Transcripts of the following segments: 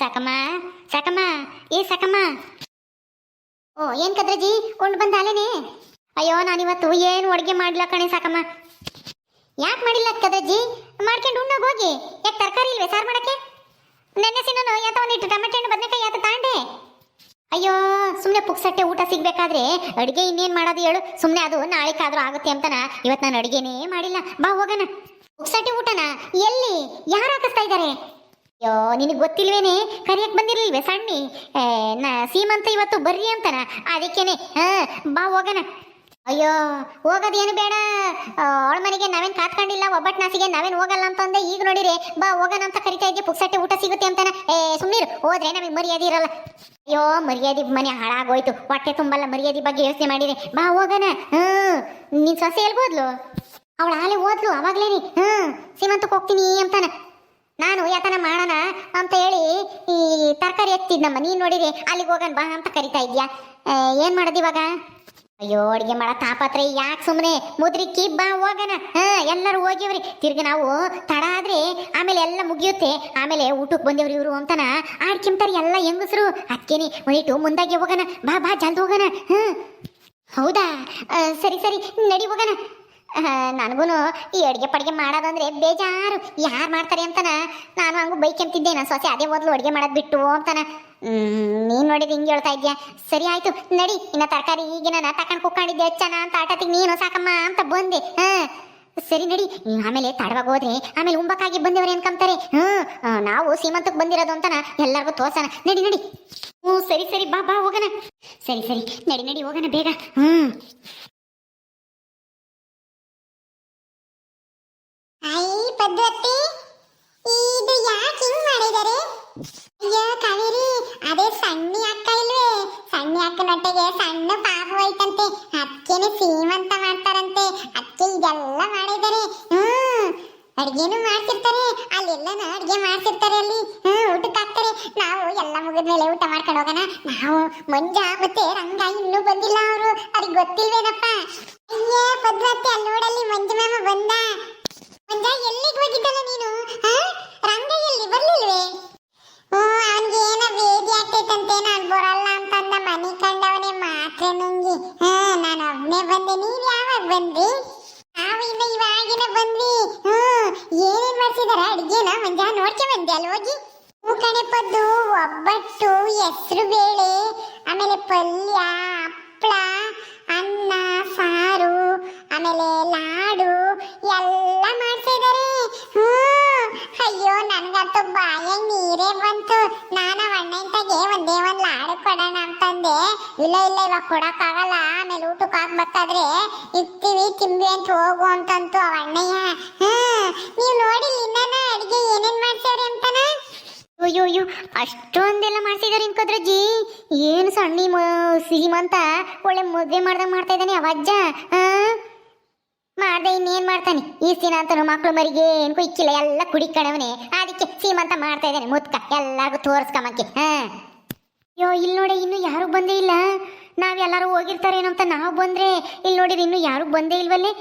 ಸಾಕಮ್ಮ, ಸಕಮ್ಮ, ಏ ಸಕಮ್ಮ. ಓ, ಏನ್ ಕದ್ರಜಿ? ಕೊಂಡು ಬಂದ ಅಲೇನೆ ಅಯ್ಯೋ, ನಾನಿವತ್ತು ಏನು ಅಡುಗೆ ಮಾಡಿಲ್ಲ ಕಣೆ ಸಾಕಮ್ಮ. ಯಾಕೆ ಮಾಡಿಲ್ಲ ಕದ್ರಜ್ಜಿ ಮಾಡ್ಕೊಂಡು ಉಣ್ಣೋಗಿ ಹೋಗಿ. ಯಾಕೆ ತರಕಾರಿ ಇಲ್ವೇ ಸಾರು ಮಾಡಕ್ಕೆ? ನೆನ್ನೆ ಸಿನನು ಯಾತ ಒಂದಿಟ್ಟು ಟೊಮೆಟೊ ಹಣ್ಣು, ಬದನೆಕಾಯಿ ಯಾತ ತಾಂಡೆ. ಅಯ್ಯೋ ಸುಮ್ಮನೆ ಪುಕ್ಸಟ್ಟೆ ಊಟ ಸಿಗಬೇಕಾದ್ರೆ ಅಡುಗೆ ಇನ್ನೇನು ಮಾಡೋದು ಹೇಳು. ಸುಮ್ಮನೆ ಅದು ನಾಳೆಕಾದ್ರೂ ಆಗುತ್ತೆ ಅಂತನ. ಇವತ್ತು ನಾನು ಅಡುಗೆನೇ ಮಾಡಿಲ್ಲ. ಬಾ ಹೋಗೋಣ. ಪುಕ್ಸಟ್ಟೆ ಊಟನ? ಎಲ್ಲಿ? ಯಾರು ಹಾಕಿಸ್ತಾ ಇದ್ದಾರೆ ಅಯ್ಯೋ ನಿನಗೆ ಗೊತ್ತಿಲ್ವೇನೆ? ಕರಿಯಕ್ಕೆ ಬಂದಿರಲಿಲ್ವೇ ಸಣ್ಣಿ? ನ ಸೀಮಂತ ಇವತ್ತು ಬರ್ರಿ ಅಂತನ ಅದಕ್ಕೇನೆ, ಹಾ, ಬಾ ಹೋಗೋಣ. ಅಯ್ಯೋ, ಹೋಗೋದೇನು ಬೇಡ. ಅವಳ ಮನೆಗೆ ನಾವೇನು ಕಾತ್ಕೊಂಡಿಲ್ಲ, ಒಬ್ಬಟ್ ನಾಸಿಗೆ ನಾವೇನು ಹೋಗಲ್ಲ ಅಂತಂದೆ. ಈಗ ನೋಡಿರಿ, ಬಾ ಹೋಗೋಣ ಅಂತ ಕರಿತಾ ಇದ್ದೆ. ಪುಕ್ಸಟ್ಟೆ ಊಟ ಸಿಗುತ್ತೆ ಅಂತಾನೆ. ಏ ಸುಮ್ಮನಿರು ಹೋದ್ರೆ ನಮಗೆ ಮರ್ಯಾದೆ ಇರಲ್ಲ. ಅಯ್ಯೋ, ಮರ್ಯಾದೆ ಮನೆ ಹಾಳಾಗೋಯ್ತು. ಹೊಟ್ಟೆ ತುಂಬಲ್ಲ, ಮರ್ಯಾದೆ ಬಗ್ಗೆ ಯೋಚನೆ ಮಾಡಿದೆ ಬಾ ಹೋಗೋಣ ಹ್ಮ್ ನಿನ್ ಸೊಸೆ ಹೇಳ್ಬೋದ್ಲು ಅವಳ ಆಲೆ ಓದ್ಲು ಅವಾಗಲೇ ಹ್ಮ್ ಸೀಮಂತಕ್ಕೆ ಹೋಗ್ತೀನಿ ಅಂತಾನ. ನಾನು ಯಾತನ ಮಾಡೋಣ ಅಂತ ಹೇಳಿ ಈ ತರಕಾರಿ ಎತ್ತಿದ್ನಮ್ಮ. ನೀನು ನೋಡಿರಿ, ಅಲ್ಲಿಗೆ ಹೋಗೋಣ ಬಾ ಅಂತ ಕರಿತಾ ಇದ್ಯಾ. ಏನು ಮಾಡೋದು ಇವಾಗ? ಅಯ್ಯೋ, ಅಡುಗೆ ಮಾಡೋ ತಾಪತ್ರೆ. ಯಾಕೆ ಸುಮ್ಮನೆ ಮುದ್ರಿಕ್ಕಿ ಬಾ ಹೋಗೋಣ ಹಾಂ, ಎಲ್ಲರೂ ಹೋಗಿವ್ರಿ. ತಿರ್ಗಿ ನಾವು ತಡ ಆದ್ರೆ ಆಮೇಲೆ ಎಲ್ಲ ಮುಗಿಯುತ್ತೆ. ಆಮೇಲೆ ಊಟಕ್ಕೆ ಬಂದೇವ್ರಿ ಇವರು ಅಂತನ ಆಡ್ಕಿಂತಾರೆ ಎಲ್ಲ ಹೆಂಗಸರು. ಅದಕ್ಕೇನೆ ಒಂದಿಟ್ಟು ಮುಂದಾಗೆ ಹೋಗೋಣ ಬಾ ಬಾ, ಜಲ್ದಿ ಹೋಗೋಣ ಹ್ಞೂ ಹೌದಾ? ಸರಿ ಸರಿ, ನಡಿ ಹೋಗೋಣ ನನಗೂ ಈ ಅಡುಗೆ ಪಡಿಗೆ ಮಾಡೋದಂದ್ರೆ ಬೇಜಾರು. ಯಾರು ಮಾಡ್ತಾರೆ ಅಂತಾನ ನಾನು ಹಂಗು ಬೈಕೆಂತಿದ್ದೆ ನಾನು ಸೊಸೆ ಅದೇ ಮೊದಲು ಅಡುಗೆ ಮಾಡೋದು ಬಿಟ್ಟು ಅಂತಾನ. ನೀನು ನೋಡಿದ್ರೆ ಹಿಂಗೆ ಹೇಳ್ತಾ ಇದ್ಯಾ? ಸರಿ ಆಯ್ತು ನಡಿ ಇನ್ನ ತರಕಾರಿ ಈಗಿನ ತಕೊಂಡು ಕುಕ್ಕೊಂಡಿದ್ದೆ ಹೆಚ್ಚನ ಅಂತ ಆಟತಿಗೆ ನೀನು ಸಾಕಮ್ಮ ಅಂತ ಬಂದೆ. ಹಾ ಸರಿ ನಡಿ ಆಮೇಲೆ ತಡವಾಗಿ ಹೋದ್ರೆ ಆಮೇಲೆ ಉಂಬಕ್ಕಾಗಿ ಬಂದೇವ್ರೆ ಅನ್ಕೊಂತಾರೆ ಆ, ನಾವು ಸೀಮಂತಕ್ಕೆ ಬಂದಿರೋದು ಅಂತನ ಎಲ್ಲರಿಗೂ ತೋರ್ಸಣ. ನಡಿ ನಡಿ. ಹ್ಞೂ ಸರಿ ಸರಿ ಬಾ ಬಾ ಹೋಗೋಣ. ಸರಿ ಸರಿ ನಡಿ ನಡಿ ಹೋಗೋಣ ಬೇಗ. ಹ್ಮ್. ಐ ಪದ್ಧತಿ ಇದು ಯಾಕೆ ಹಿಂಗ್ ಮಾಡಿದರೆ? ಅಯ್ಯೋ ಕಾವೇರಿ, ಅದೇ ಸಣ್ಣ ಅಕ್ಕ ಇಲ್ವೇ? ಸಣ್ಣ ಅಕ್ಕನೊಟ್ಟಿಗೆ ಸಣ್ಣ ಪಾಪ ಹೋಯ್ತಂತೆ. ಅಕ್ಕೇನೆ ಸೀಮಂತ ಮಾಡ್ತಾರಂತೆ. ಅಕ್ಕೆ ಇದೆಲ್ಲ ಮಾಡಿದರೆ, ಹ್ಮ್, ಅಡ್ಗೆನು ಮಾಡ್ತಿರ್ತಾರೆ. ಅಲ್ಲೆಲ್ಲನ ಅಡ್ಗೆ ಮಾಡ್ತಿರ್ತಾರೆ ಅಲ್ಲಿ. ಹ್ಮ್ ಊಟಕ್ಕೆ ನಾವು ಎಲ್ಲ ಮುಗಿದ್ಮೇಲೆ ಊಟ ಮಾಡ್ಕೊಂಡು ಹೋಗೋಣ. ನಾವು ಮಂಜ ಮತ್ತೆ ರಂಗ ಇನ್ನೂ ಬಂದಿಲ್ಲ ಅವರು. ಅವ್ರಿಗೆ ಗೊತ್ತಿಲ್ವೇನಪ್ಪ? ಅಯ್ಯೇ ಪದ್ಧತಿ ಅಲ್ಲಿ ನೋಡಲ್ಲಿ ಮಂಜು ಮಾಮ ಬಂದ. ಎಲ್ಲಿಗೆ ಮನೆ ಕಂಡವನೇ ಮಾತ್ರ ಬಂದೆ. ಯಾವಾಗ ಬಂದ್ರಿ? ನಾವು ಇವಾಗಿನ ಒಬ್ಬಟ್ಟು, ಹೆಸರು ಬೇಳೆ, ಆಮೇಲೆ ಪಲ್ಯ ಸಾರು ಆಮೇಲೆ ಲಾಡು ಎಲ್ಲ ಮಾಡ್ತಾ ಇದಾರೆ ಹ್ಞೂ. ಅಯ್ಯೋ, ನನಗಂತೂ ಬಾಯಾಗ ನೀರೇ ಬಂತು. ನಾನು ಅಣ್ಣಂತಗೆ ಒಂದೇ ಒಂದು ಲಾಡು ಕೊಡೋಣ ಅಂತಂದೆ. ಇಲ್ಲ ಇಲ್ಲ, ಇವಾಗ ಕೊಡೋಕ್ಕಾಗಲ್ಲ. ಆಮೇಲೆ ಊಟಕ್ಕೆ ಹಾಕ್ಬೇಕಾದ್ರೆ ಇರ್ತೀವಿ ತಿಂಬಿ ಅಂತ ಹೋಗು ಅಂತಂತು ಅವ ಅಣ್ಣಯ್ಯ. ಹ್ಮ್ ನೀವು ನೋಡಿಲ್ಲ ಇನ್ನ ಅಡುಗೆ ಏನೇನು ಮಾಡ್ತೇವ್ರಿ ಅಂತನ? ಅಯ್ಯೋ ಅಯ್ಯೋ, ಅಷ್ಟೊಂದೆಲ್ಲ ಮಾಡ್ತಿದಾರೆ ಅನ್ಕೋದ್ರಜ್ಜಿ ಏನು ಸಣ್ಣ ಸೀಮಂತ ಒಳ್ಳೆ ಮದುವೆ ಮಾಡ್ದಂಗೆ ಮಾಡ್ತಾ ಇದ್ದಾನೆ ಅವಜ್ಜ ಆ ಮಾಡ್ದೆ ಇನ್ನೇನ್ ಮಾಡ್ತಾನೆ? ಈ ದಿನ ಅಂತನು ಮಕ್ಳು ಮರಿಗೆ ಏನ್ಕೋ ಇಕ್ಕಿಲ್ಲ. ಎಲ್ಲ ಕುಡಿಕಣವನೆ ಅದಕ್ಕೆ ಸೀಮಂತ ಮಾಡ್ತಾ ಇದ್ದಾನೆ. ಮುತ್ಕ. ಎಲ್ಲಾರ್ಗು ತೋರ್ಸ್ಕಮಕ್ಕೆ ಹಾ. ಅಯ್ಯೋ ಇಲ್ಲಿ ನೋಡಿ, ಇನ್ನು ಯಾರು ಬಂದೇ ಇಲ್ಲ. ನಾವ್ ಎಲ್ಲಾರು ಹೋಗಿರ್ತಾರೇನೋ ಅಂತ ನಾವು ಬಂದ್ರೆ? ಇಲ್ಲಿ ನೋಡಿದ್ರೆ ಇನ್ನು ಯಾರು ಬಂದೇ ಇಲ್ವಲ್ಲೇ?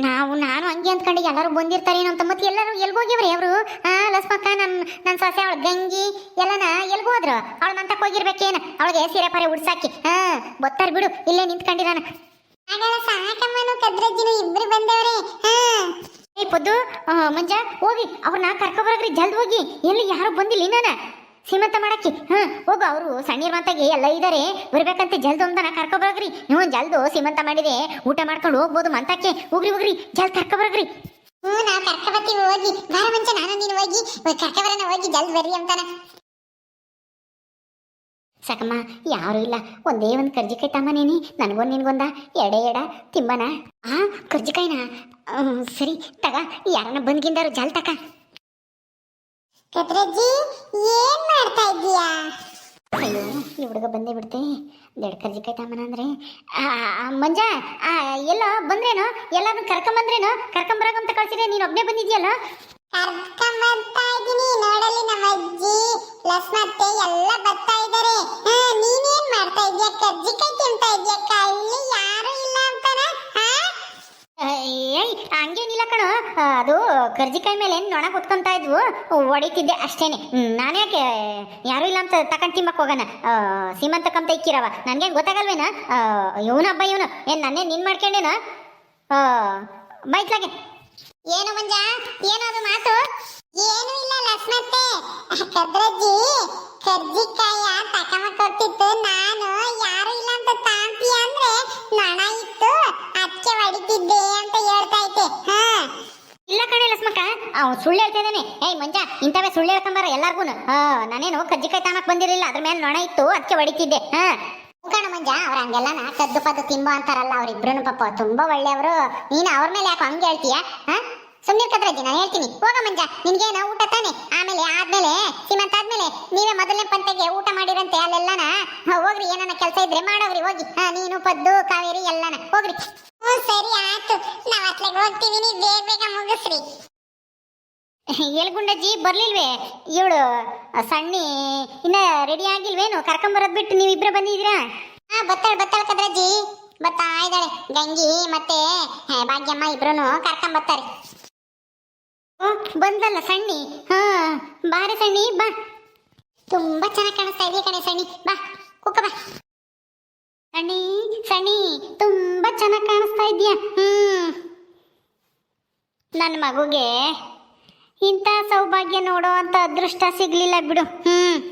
ನಾವು, ನಾನು ಹಂಗೆ ಅಂದ್ಕೊಂಡು ಎಲ್ಲರೂ ಬಂದಿರ್ತಾರೇನೋ ಅಂತ ಮತ್ತೆ ಎಲ್ಲರೂ ಎಲ್ಗೋಗಿವ್ರಿ ಅವರು? ಆ ಲಸ್ಮಕ್ಕ ನನ್ನ ನನ್ನ ಸೊಸೆ, ಅವಳು ಗಂಗಿ, ಎಲ್ಲನ ಎಲ್ಗೋದ್ರು ಅವಳ ಮಂತಕ್ಕೆ ಹೋಗಿರ್ಬೇಕೇನ? ಅವಳಿಗೆ ಸೀರೆ ಪಾರೆ ಉಡ್ಸಾಕಿ. ಹಾ ಬರ್ತಾರೆ ಬಿಡು. ಇಲ್ಲೇ ನಿಂತ್ಕೊಂಡಿರಾನ ಆಗಲ್ಲ ಸಾಕಮ್ಮನು ಕದ್ರಜ್ಜಿನು ಇಬ್ರು ಬಂದವ್ರೆ. ಹಾ. ಏ ಪದ್ದು ಮಂಜ, ಹೋಗಿ ಅವ್ರನ್ನ ಕರ್ಕೊಬರಗ್ರಿ ಜಲ್ದಿ ಹೋಗಿ. ಎಲ್ಲಿ ಯಾರು ಬಂದಿಲ್ಲ ನಾನು ಸೀಮಂತ ಮಾಡಕ್ಕೆ. ಹಾ, ಹೋಗು, ಅವರು ಸಣ್ಣೀರ್ ಮಾತಾಗಿ ಎಲ್ಲ ಇದಾರೆ. ಬರ್ಬೇಕಂತ, ಜಲ್ದು ಅಂತ ಕರ್ಕೊಬರಗ್ರಿ ನೀವು ಜಲ್ದು ಸೀಮಂತ ಮಾಡಿದೆ. ಊಟ ಮಾಡ್ಕೊಂಡು ಹೋಗ್ಬೋದು ಮಂತಕ್ಕೆ. ಹೋಗ್ರಿ ಹೋಗ್ರಿ, ಜಲ್ದ್ ಕರ್ಕೊಬರಗ್ರಿ ಹ್ಞೂ ನಾವು ಕರ್ಕಬತ್ತೀವಿ ಹೋಗಿ. ಬಾರ ಮುಂಚೆ ನಾನು ನೀನು ಹೋಗಿ. ಕರ್ಕಬರನ ಹೋಗಿ, ಜಲ್ದಿ ಬರ್ರಿ ಅಂತಾನ. ಸಾಕಮ್ಮ ಯಾರು ಇಲ್ಲ. ಒಂದೇ ಒಂದು ಕರ್ಜಿಕಾಯಿ ತಮ್ಮನೇನಿ ನನಗೊಂದು ನಿನ್ಗೊಂದ? ಎಡೆ ಎಡ ತಿಂಬನ? ಆ ಕರ್ಜಿಕಾಯಿನ? ಸರಿ ತಗ. ಯಾರನ್ನ ಬಂದ್ಗಿಂದಾರು ಜಾಲ್ ತಕ. ಕದ್ರಜ್ಜಿ ಏನ್ ಮಾಡ್ತಾ ಇದ್ದೀಯಾ? ಅಯ್ಯೋ ಈ ಹುಡುಗ ಬಂದೇ ಬಿಡ್ತೆ. ದೆಡ್ ಕರ್ಜಿಕಾಯಿ ತಮ್ಮನ ಅಂದ್ರೆ. ಮಂಜ ಆ, ಎಲ್ಲೋ ಬಂದ್ರೇನೋ? ಎಲ್ಲಾದ್ರೂ ಕರ್ಕೊಂಬಂದ್ರೇನೋ? ಕರ್ಕೊಂಬರಾಗಂತ ಕಳ್ಸಿದ್ರೆ ನೀನು ಒಬ್ಬನೇ ಬಂದಿದ್ಯಲ್ಲ? ಕರ್ಕೊಂಬರ್ತಾ ಇದ್ದೀನಿ. ನೋಡಲಿ ನಮ್ಮ ಅಜ್ಜಿ ಪ್ಲಸ್ ಮತ್ತೆ ಎಲ್ಲ ಬರ್ತಾ ಇದಾರೆ. ನೀನೇನ್ ಮಾಡ್ತಾ ಇದ್ಯಾ ಕಜ್ಜಿಕಾಯಿ ತಿಂತಾ ಇದ್ಯಾ ಇಲ್ಲಿ ಯಾರು ಇಲ್ಲ ಅಂತಾನ? ಏಯ್, ಹಂಗೇನಿಲ್ಲ ಕಣೋ. ಅದು ಕರ್ಜಿಕಾಯಿ ಮೇಲೆ ನೊಣ ಕುತ್ಕೊಂತ ಇದ್ವು? ಹೊಡಿತಿದ್ದೆ ಅಷ್ಟೇನೆ. ನಾನು ಯಾಕೆ ಯಾರು ಇಲ್ಲ ಅಂತ ತಕೊಂಡ್ ತಿಂಬಕ್ ಹೋಗೋಣ? ಸೀಮಂತ ಕಂತ ಇಕ್ಕಿರವ. ನನ್ಗೆ ಗೊತ್ತಾಗಲ್ವೇನ? ಇವನಬ್ಬ ಇವನು ಏನ್ ನನ್ನೇ ನಿನ್ ಮಾಡ್ಕೊಂಡೇನ? ಬೈತ್ಲಾಗೆ. ಏನು ಮಂಜ? ಏನದು ಮಾತು? ಏನು ಇಲ್ಲ ಲಕ್ಷ್ಮತ್ತೆ ಕದ್ರಜ್ಜಿ ಕರ್ಜಿಕಾಯ ತಕಮ ಕೊಟ್ಟಿತ್ತು. ನಾನು ಯಾರು ಇಲ್ಲ ಅಂತ ತಾಂತಿ ಅಂದ್ರೆ ನಣ ಇತ್ತು. ಅದಕ್ಕೆ ಹೊಡಿತಿದ್ದೆ ಅಂತ ಹೇಳ್ತಾ ಇದ್ದೆ. ಇಲ್ಲ ಕಣೆ ಲಕ್ಷ್ಮಕ್ಕ ಅವ್ನು ಸುಳ್ಳು ಹೇಳ್ತಾ ಇದ್ದಾನೆ. ಏಯ್ ಮಂಜ, ಇಂಥವೇ ಸುಳ್ಳು ಹೇಳ್ಕೊಂಬಾರ ಎಲ್ಲಾರ್ಗು ನಾನೇನು ಕಜ್ಜಿಕಾಯಿ ತಾನಕ್ ಬಂದಿರಲಿಲ್ಲ. ಅದ್ರ ಮೇಲೆ ನೊಣ ಇತ್ತು ಅದಕ್ಕೆ ಹೊಡಿತಿದ್ದೆ. ಹಾ. ಕಣ ಮಂಜ, ಅವ್ರ ನಾ ಕದ್ದು ಪದ್ದು ತಿಂಬೋ ಅಂತಾರಲ್ಲ ಅವ್ರಿಬ್ರು ಪಾಪ. ತುಂಬಾ ಒಳ್ಳೆಯವರು. ನೀನು ಅವ್ರ ಮೇಲೆ ಯಾಕೆ ಹಂಗೆ ಹೇಳ್ತೀಯಾ? ಹಾ? ಸುಮ್ಮನೆ ಕದ್ರಜ್ಜಿ ನಾನು ಹೇಳ್ತೀನಿ. ಹೋಗ ಮಂಜ ನಿನ್ಗೇನ ಊಟ ತಾನೆ. ಆಮೇಲೆ ಆದ್ಮೇಲೆ ಸೀಮಂತ ಆದ್ಮೇಲೆ ನೀವೇ ಮೊದಲನೇ ಪಂತೆಗೆ ಊಟ ಮಾಡಿರಂತೆ ಅಲ್ಲೆಲ್ಲನ? ಹೋಗ್ರಿ ಏನನ್ನ ಕೆಲಸ ಇದ್ರೆ ಮಾಡೋಗ್ರಿ ಹೋಗಿ. ನೀನು ಪದ್ದು ಕಾವೇರಿ ಎಲ್ಲನ. ಹೋಗ್ರಿ. ಹ್ಞೂ ಸರಿ ಆಯ್ತು. ನಾವು ಅತ್ಲೆಗೆ ಹೋಗ್ತೀವಿ ನೀವು ಬೇಗ ಬೇಗ ಮುಗಿಸ್ರಿ. ಎಲ್ಗುಂಡಜ್ಜಿ ಬರ್ಲಿಲ್ವೇ? ಇವಳು ಸಣ್ಣಿ ಇನ್ನ ರೆಡಿ ಆಗಿಲ್ವೇನು? ಕರ್ಕೊಂಬರೋದ್ ಬಿಟ್ಟು ನೀವಿಬ್ರೆ ಬಂದಿದ್ದೀರಾ? ಹಾ ಬತ್ತಾಳ ಬತ್ತಾಳ ಕದ್ರಜ್ಜಿ. ಬತ್ತಾ ಇದ್ದಾಳೆ. ಗಂಗಿ ಮತ್ತೆ ಭಾಗ್ಯಮ್ಮ ಇಬ್ರು ಕರ್ಕೊಂಡ್ ಬರ್ತಾರೆ ಬಂದಲ್ಲ ಸಣ್ಣಿ. ಹಾ ಬಾರೆ ಸಣ್ಣಿ, ಬಾ. ತುಂಬಾ ಚೆನ್ನಾಗಿ ಕಾಣಿಸ್ತಾ ಇದೆಯಾ ಕಣೆ ಸಣ್ಣಿ. ಬಾ, ಕುಕ್ಕ ಬಾ. ಸಣ್ಣಿ ಸಣ್ಣಿ, ತುಂಬಾ ಚೆನ್ನಾಗಿ ಕಾಣಿಸ್ತಾ ಇದೀಯ? ಹ್ಮ್ ನನ್ನ ಮಗುಗೆ ಇಂಥ ಸೌಭಾಗ್ಯ ನೋಡೋ ಅಂತ ಅದೃಷ್ಟ ಸಿಗ್ಲಿಲ್ಲ ಬಿಡು. ಹ್ಮ್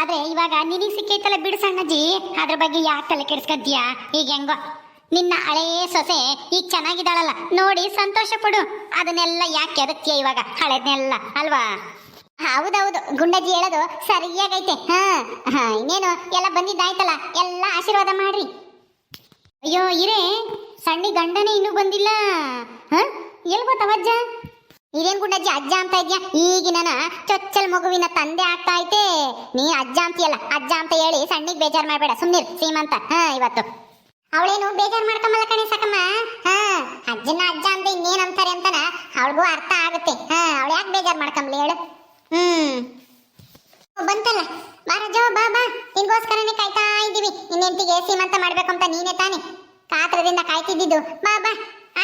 ಆದ್ರೆ ಇವಾಗ ನಿನಗೆ ಸಿಕ್ಕೈತಲ್ಲ ಬಿಡು ಸಣ್ಣಜ್ಜಿ. ಅದ್ರ ಬಗ್ಗೆ ಯಾಕೆ ತಲೆ ಕೆಡಿಸ್ಕಂತೀಯ ಈಗ ಹೆಂಗೋ. ನಿನ್ನ ಹಳೇ ಸೊಸೆ ಈಗ ಚೆನ್ನಾಗಿದ್ದಾಳಲ್ಲ, ನೋಡಿ ಸಂತೋಷ ಪಡು. ಅದನ್ನೆಲ್ಲ ಯಾಕೆ ಅದಕ್ಕೆ ಇವಾಗ? ಹಳೆದ್ನೆಲ್ಲ, ಅಲ್ವಾ? ಹೌದೌದು, ಗುಂಡಜ್ಜಿ ಹೇಳೋದು ಸರಿಯಾಗೈತೆ. ಹಾ ಹಾ, ಇನ್ನೇನು, ಎಲ್ಲ ಬಂದಿದ್ದಾಯ್ತಲ್ಲ, ಎಲ್ಲ ಆಶೀರ್ವಾದ ಮಾಡ್ರಿ. ಅಯ್ಯೋ, ಇರೇ, ಸಣ್ಣ ಗಂಡನೇ ಇನ್ನೂ ಬಂದಿಲ್ಲ. ಹ? ಎಲ್ ಗೊತ್ತವಜ್ಜ ಇದೇನ್ ಗುಂಡಜ್ಜಿ, ಅಜ್ಜ ಅಂತ ಇದ್ಯಾ? ಈಗಿನ ಚೊಚ್ಚಲ್ ಮಗುವಿನ ತಂದೆ ಆಗ್ತಾ ಐತೆ. ನೀ ಅಜ್ಜ ಅಂತೀಯಲ್ಲ, ಅಜ್ಜ ಅಂತ ಹೇಳಿ ಸಣ್ಣಿಗೆ ಬೇಜಾರು ಮಾಡಬೇಡ. ಸುಮ್ನಿರ್, ಸೀಮಂತ. ಹಾ, ಇವತ್ತು. ಅವಳೇನು ಬೇಜಾರ್ ಮಾಡ್ಕೊಂಬಲ್ಲ ಕಣೆ ಸಾಕಮ್ಮ? ಹಾ, ಅಜ್ಜನ ಅಜ್ಜ ಅಂತ ಇನ್ನೇನ್ ಅಂತಾರೆ ಅಂತನ ಅವಳಿಗೂ ಅರ್ಥ ಆಗುತ್ತೆ. ಹಾ, ಅವಳು ಯಾಕೆ ಬೇಜಾರ್ ಮಾಡ್ಕೊಂಬಲಿ ಹೇಳು? ಹ್ಮ್. ಬಂತಲ್ಲ. ಬಾರಜೋ ಬಾ ಬಾ. ನಿನ್ಗೋಸ್ಕರನೇ ಕಾಯ್ತಾ ಇದ್ದೀವಿ. ಇನ್ನೆಂತಿಗೆ ಸೀಮಂತ ಮಾಡ್ಬೇಕು ಅಂತ ನೀನೇ ತಾನೆ. ಕಾತ್ರದಿಂದ ಕಾಯ್ತಿದ್ದಿದ್ದು. ಬಾ ಬಾ.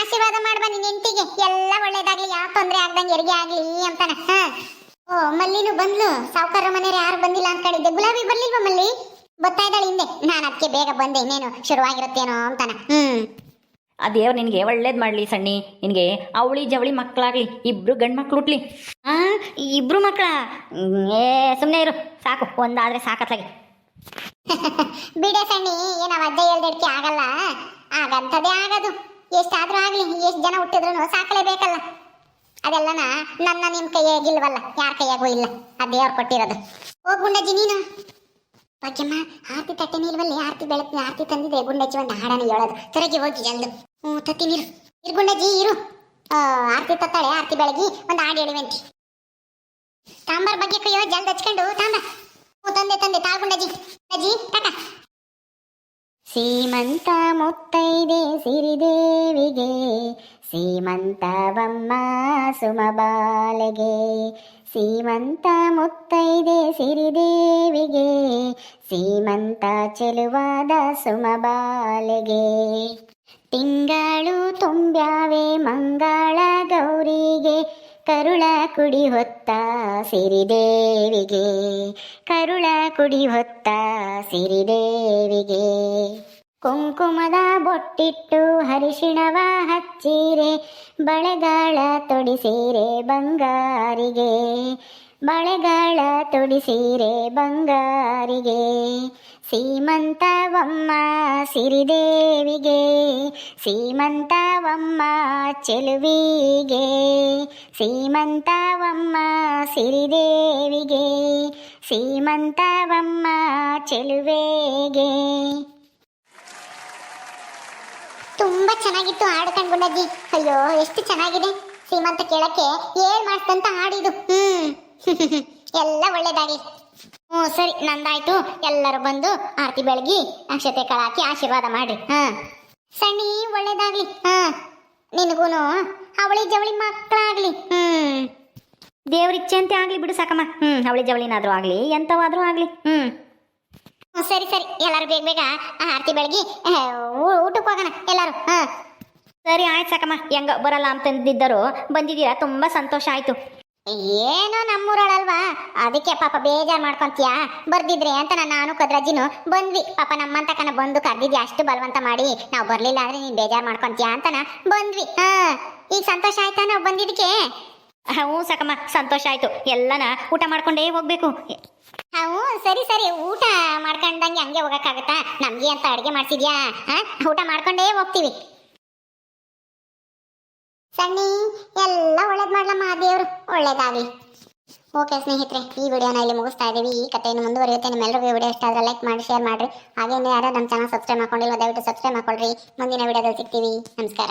ಆಶೀರ್ವಾದ ಮಾಡ್ಬಾ ನಿನ್ನ ಹೆಂಡತಿಗೆ ಎಲ್ಲ ಒಳ್ಳೇದಾಗ್ಲಿ, ಯಾವ ತೊಂದ್ರೆ ಆಗ್ದಂಗೆ ಹೆರಿಗೆ ಆಗ್ಲಿ ಅಂತಾನ. ಹಾ. ಓ, ಮಲ್ಲಿನೂ ಬಂದ್ಲು. ಸಾವುಕಾರ ಮನೆಯವ್ರು ಯಾರು ಬಂದಿಲ್ಲ ಅನ್ಕೊಂಡಿದ್ದೆ ಗುಲಾಬಿ ಬರ್ಲಿಲ್ವಾ ಮಲ್ಲಿ? ಬರ್ತಾ ಇದ್ದಾಳೆ ಹಿಂದೆ. ನಾನು ಅದಕ್ಕೆ ಬೇಗ ಬಂದೆ. ಇನ್ನೇನು ಶುರುವಾಗಿರುತ್ತೇನೋ ಅಂತಾನೆ. ಹ್ಮ್. ಆ ದೇವ್ರು ನಿನಗೆ ಒಳ್ಳೇದು ಮಾಡಲಿ ಸಣ್ಣಿ. ನಿನಗೆ ಅವಳಿ ಜವಳಿ ಮಕ್ಕಳಾಗಲಿ ಇಬ್ಬರು ಗಂಡು ಮಕ್ಳು ಹುಟ್ಲಿ. ಆ ಇಬ್ರು ಮಕ್ಕಳ ಏ ಸುಮ್ಮನೆ ಇರು. ಸಾಕು. ಒಂದಾದ್ರೆ ಸಾಕತ್ತಾಗಿ ಬಿಡೆ ಸಣ್ಣಿ ಏನ ಅಜ್ಜ ಹೇಳ್ದಕ್ಕೆ ಆಗಲ್ಲ. ಆಗಂತದೇ ಆಗದು. ಎಷ್ಟಾದರೂ ಆಗಲಿ. ಎಷ್ಟು ಜನ ಹುಟ್ಟಿದ್ರು ಸಾಕಲೇಬೇಕಲ್ಲ ಅದೆಲ್ಲನ ನನ್ನ ನಿಮ್ ಕೈಯಾಗಿಲ್ವಲ್ಲ. ಯಾರ ಕೈಯಾಗೂ ಇಲ್ಲ. ಆ ದೇವ್ರು ಕೊಟ್ಟಿರೋದು. ಹೋಗ್ ಗುಂಡಜ್ಜಿ ನೀನು? ಭಾಗ್ಯಮ್ಮ ಆರತಿ ತಟ್ಟೆ ನಿಲ್ವಲ್ಲಿ ಆರತಿ ಬೆಳಗ್ಗೆ ಆರತಿ ತಂದಿದೆ ಗುಂಡಜ್ಜಿ ಒಂದು ಹಾಡನ ಹೇಳೋದು. ತೊರಗಿ ಹೋಗಿ ಜಲ್ದು ಹ್ಞೂ ತತ್ತಿ ನೀರು ಇರು ಗುಂಡಜ್ಜಿ, ಇರು. ಆರತಿ ತತ್ತಾಳೆ, ಆರತಿ ಬೆಳಗಿ, ಒಂದು ಹಾಡು ಹೇಳಿವಂತಿ ಸಾಂಬಾರ್ ಬಗ್ಗೆ ಕೈಯೋ ಜಲ್ದ ಹಚ್ಕೊಂಡು ತಾಂಬ ಹ್ಞೂ, ತಂದೆ ತಂದೆ ತಾಳ್ಗುಂಡಜ್ಜಿ ಅಜ್ಜಿ ತಕ. ಸೀಮಂತ ಮುತ್ತೈದೆ ಸಿರಿದೇವಿಗೆ ಸೀಮಂತವಮ್ಮ ಸುಮಬಾಲೆಗೆ ಸೀಮಂತ ಮುತ್ತೈದೆ ಸಿರಿದೇವಿಗೆ ಸೀಮಂತ ಚೆಲುವಾದ ಸುಮಬಾಲೆಗೆ. ತಿಂಗಳು ತುಂಬ್ಯಾವೆ ಮಂಗಳ ಗೌರಿಗೆ, ಕರುಳ ಕುಡಿ ಹೊತ್ತ ಸಿರಿದೇವಿಗೆ. ಕರುಳ ಕುಡಿ ಹೊತ್ತ ಸಿರಿದೇವಿಗೆ. ಕುಂಕುಮದ ಬೊಟ್ಟಿಟ್ಟು ಹರಿಶಿಣವ ಹಚ್ಚಿರೆ, ಬಳೆಗಾಳ ತೊಡಿಸೀರೆ ಬಂಗಾರಿಗೆ. ಬಳೆಗಾಳ ತೊಡಿಸಿರೆ ಬಂಗಾರಿಗೆ. ಸೀಮಂತವಮ್ಮ ಸಿರಿದೇವಿಗೆ, ಸೀಮಂತವಮ್ಮ ಚೆಲುವಿಗೆ. ಸೀಮಂತವಮ್ಮ ಸಿರಿದೇವಿಗೆ, ಸೀಮಂತವಮ್ಮ ಚೆಲುವೆಗೆ. ತುಂಬಾ ಚೆನ್ನಾಗಿತ್ತು ಹಾಡು ಕಣ್ಗುಂಡಜ್ಜಿ ಅಯ್ಯೋ, ಎಷ್ಟು ಚೆನ್ನಾಗಿದೆ. ಸೀಮಂತ ಕೇಳಕ್ಕೆ ಏಳ್ ಮಾಡ್ತಂತ ಹಾಡಿದು ಹ್ಮ್. ಎಲ್ಲ ಒಳ್ಳೇದಾಗಿ. ಹ್ಞೂ, ಸರಿ, ನಂದಾಯ್ತು. ಎಲ್ಲರೂ ಬಂದು ಆರತಿ ಬೆಳಗಿ ಅಕ್ಷತೆ ಕಳಾಕಿ ಆಶೀರ್ವಾದ ಮಾಡ್ರಿ. ಹಾ. ಸಣ್ಣಿ, ಒಳ್ಳೇದಾಗ್ಲಿ. ಹಾ. ನಿನಗೂನು ಅವಳಿ ಜವಳಿ ಮಕ್ಕಳಾಗ್ಲಿ ಹ್ಮ್. ದೇವ್ರಿಚ್ಛೆ ಅಂತ ಆಗ್ಲಿ ಬಿಡು ಸಾಕಮ್ಮ. ಹ್ಮ್, ಅವಳಿ ಜವಳಿನಾದ್ರೂ ಆಗ್ಲಿ, ಎಂತವಾದ್ರೂ ಆಗ್ಲಿ. ಹ್ಮ್. ಸರಿ ಸರಿ. ಎಲ್ಲರೂ ಬೇಗ ಬೇಗ ಆರತಿ ಬೆಳಗ್ಗೆ ಊಟಕ್ಕೆ ಹೋಗೋಣ, ಎಲ್ಲರೂ. ಹಾ ಸರಿ, ಆಯ್ತು ಸಾಕಮ್ಮ. ಹೆಂಗ ಬರಲ್ಲ ಅಂತಂದಿದ್ದರು. ಬಂದಿದ್ದೀರಾ? ತುಂಬ ಸಂತೋಷ ಆಯ್ತು. ಏನೋ ನಮ್ಮೂರಳಲ್ವಾ? ಅದಕ್ಕೆ ಪಾಪ ಬೇಜಾರ್ ಮಾಡ್ಕೊಂತೀಯಾ? ಬರ್ದಿದ್ರೆ ಅಂತ ನಾನು ಕದ್ರಜ್ಜಿನು ಬಂದ್ವಿ. ಪಾಪ ನಮ್ಮಂತ ಕಣ ಬಂದು ಕರ್ದಿದ್ಯಾ? ಅಷ್ಟು ಬಲವಂತ ಮಾಡಿ. ನಾವು ಬರ್ಲಿಲ್ಲ ಅಂದ್ರೆ ನೀನ್ ಬೇಜಾರ್ ಮಾಡ್ಕೊಂತೀಯಾ ಅಂತನ ಬಂದ್ವಿ. ಹಾ ಈಗ ಸಂತೋಷ ಆಯ್ತಾ ನಾವು ಬಂದಿದ್ದಕ್ಕೆ? ಹ್ಞೂ ಸಾಕಮ್ಮ. ಸಂತೋಷ ಆಯ್ತು. ಎಲ್ಲನ ಊಟ ಮಾಡ್ಕೊಂಡೇ ಹೋಗ್ಬೇಕು. ಹ್ಞೂ, ಸರಿ ಸರಿ. ಊಟ ಮಾಡ್ಕೊಂಡಂಗೆ ಹಂಗೆ ಹೋಗಕ್ಕಾಗತ್ತಾ? ನಮ್ಗೆ ಅಂತ ಅಡುಗೆ ಮಾಡ್ಸಿದ್ಯಾ? ಹಾ ಊಟ ಮಾಡ್ಕೊಂಡೇ ಹೋಗ್ತೀವಿ. ಸಣ್ಣಿ ಎಲ್ಲ ಒಳ್ಳೇದ್ ಮಾಡ್ಲಮ್ಮ ದೇವ್ರು. ಒಳ್ಳೇದಾಗ್ಲಿ. ಓಕೆ ಸ್ನೇಹಿತರೆ, ಈ ವಿಡಿಯೋನ ಇಲ್ಲಿ ಮುಗಿಸ್ತಾ ಇದ್ದೀವಿ. ಈ ಕಥೆಯನ್ನು ಮುಂದುವರಿಯುತ್ತೆ. ನಿಮ್ಮೆಲ್ಲರಿಗೂ ವಿಡಿಯೋ ಇಷ್ಟ ಆದರೆ ಲೈಕ್ ಮಾಡಿ, ಶೇರ್ ಮಾಡಿರಿ. ಹಾಗೇನೇ ಯಾರು ನಮ್ಮ ಚಾನಲ್ ಸಬ್ಸ್ಕ್ರೈಬ್ ಮಾಡ್ಕೊಂಡಿಲ್ಲ ದಯವಿಟ್ಟು ಸಬ್ಸ್ಕ್ರೈಬ್ ಮಾಡ್ಕೊಳ್ರಿ. ಮುಂದಿನ ವಿಡಿಯೋದಲ್ಲಿ ಸಿಗ್ತೀವಿ. ನಮಸ್ಕಾರ.